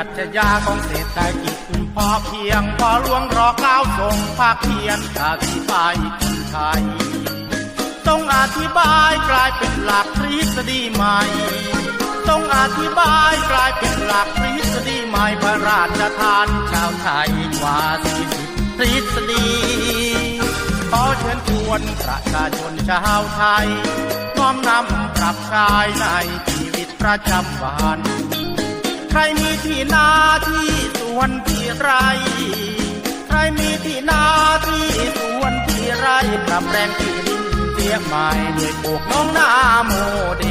ัชญาของเศรษฐกิจพอเพียงพอหลวงรอก้าทรงภาคเพียนอธิบายคนไทยต้องอธิบายกลายเป็นหลักทฤษฎีใหม่ต้องอธิบายกลายเป็นหลักทฤษฎีใหม่พระราชทานชาวไทยกว่าสี่สิบทฤษฎีขอเชิญชวนประชาชนชาวไทยน้อมนำปรับใช้ในชีวิตประจำวัน รมีที่นาที่สวนที่ไร ใครมีที่นาที่สวนที่ไรปรับแปลงที่ดินเสียใหม่ด้วยปลูกน้องนาโมเด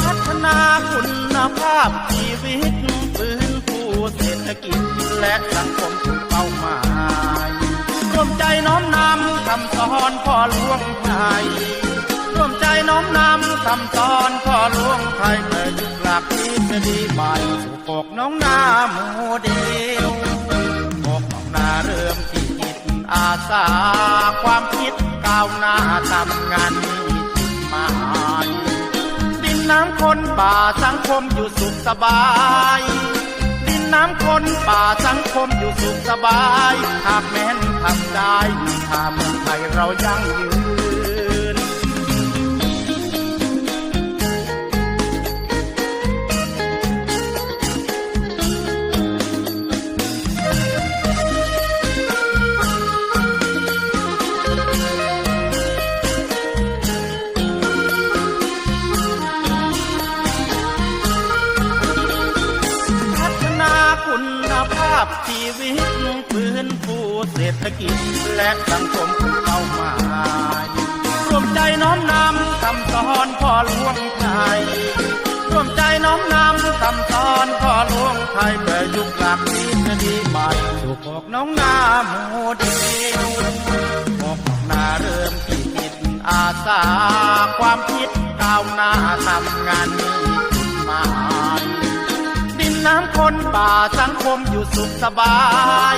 พัฒนาคุณภาพชีวิตฟื้นฟูเศรษฐกิจและสังคมสู่เป้าหมายรวมใจน้อมนำคำสอนพ่อหลวงไทย คำสอนพ่อหลวงไทยเพื่ยุคหลักทฤษฎีใหม่สู่ปกน้องนาโมเดลปกน้องนาเริ่มที่จิตอาสาความคิดก้าวหน้าทำงานมีจุดหมายดินน้ำคนป่าสังคมอยู่สุขสบายดินน้ำคนป่าสังคมอยู่สุขสบายหากแม้นทำได้ถ้าเมืองไทยเรายังยืน พชีวิตฟื้นฟูเศรษฐกิจและสังคมเป้าหมายรวมใจน้อมนำคำสอนพ่อหลวงไทยรวมใจน้อมนำคำสอนพ่อหลวงไทยเพื่อยุคหลักทฤษฎีใหม่สู่พวกน้องนาโมดลพวกน้องนาเริ่มที่จิตอาสาความคิดก้าวหน้าทำงาน น้ำคนป่าสังคมอยู่สุขสบาย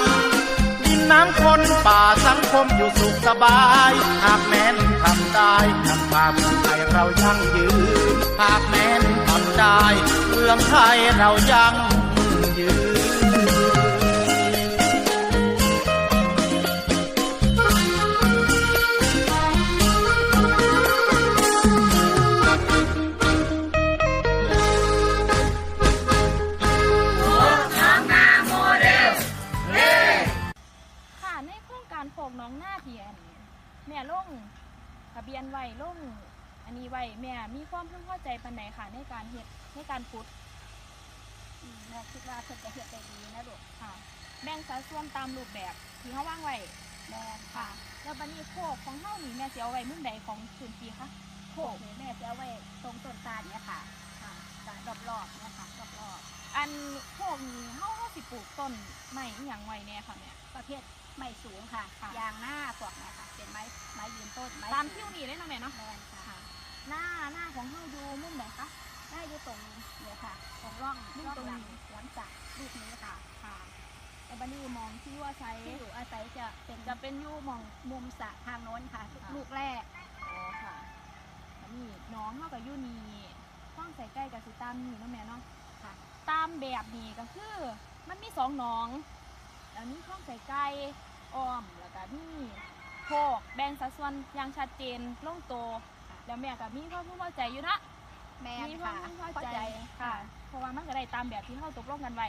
ดินน้ำคนป่าสังคมอยู่สุขสบาย หากแม้นทำได้ทำความเมืองไทยเรายั่งยืน หากแม้นทำได้เมืองไทยเรายั่ง แม่ลงทะเบียนไว้ลงอันนี้ไว้แม่มีความพึงพอใจปันไหนค่ะในการเฮ็ดในการขุดอืมแม่คิดว่าเพิ่นจะเฮ็ดได้ดีนะลูกค่ะ แบ่งสัดส่วนตามรูปแบบที่เขาวางไว้แม่นค่ะ แล้วบัดนี้โคกของเฮานี่แม่สิเอาไว้มุมใดของพื้นที่คะโคกนี่แม่จะเอาไว้ตรงต้นตาลเนี่ยค่ะค่ะรอบรอบๆเนี่ยค่ะรอบอันโคกนี่เฮาเฮาสิปลูกต้นไม้อีหยังไว้แน่ค่ะแม่ๆประเภท ไม้สูงค่ะ ค่ะ ยางหน้าพวกเนี่ยค่ะ เป็นไม้ไม้ยืนต้นไม้ตามสูคิวงนี่เลยเนาะแม่เนาะ แม่นค่ะค่ะ หน้าหน้าของเฮาอยู่มุมไหนคะได้อยู่ตรงเนี่ยค่ะ ตรงร่องนี่ร่องตรงหลังนี้ หลังจากลูกนี้ค่ะ ค่ะแล้วบัดนี้มองที่ว่าใช้ที่อยู่อาศัยจะเป็นจะเป็นอยูหมองมุมสระทางโน้นค่ะค่ะ ลูกแรก อ๋อค่ะอันนี้น้องเท่ากับยูนีข้องใส่ใกล้กับสิตามนี่เนาะแม่เนาะค่ะ ตามแบบนี้ก็คือ มันมีสองหน้อง อันนี้ข้องใส่ใกล้ อ้อมแล้วก็มีโคกแบ่งสัดส่วนอย่างชัดเจนลงโตวแล้วแม่กับมีความพึงพอใจอยู่นะแม่นมีควาค่ะมพึงพอเข้าใจใจค่ะ เพราะว่ามันก็ได้ตามแบบที่เขาตกลงกันไว้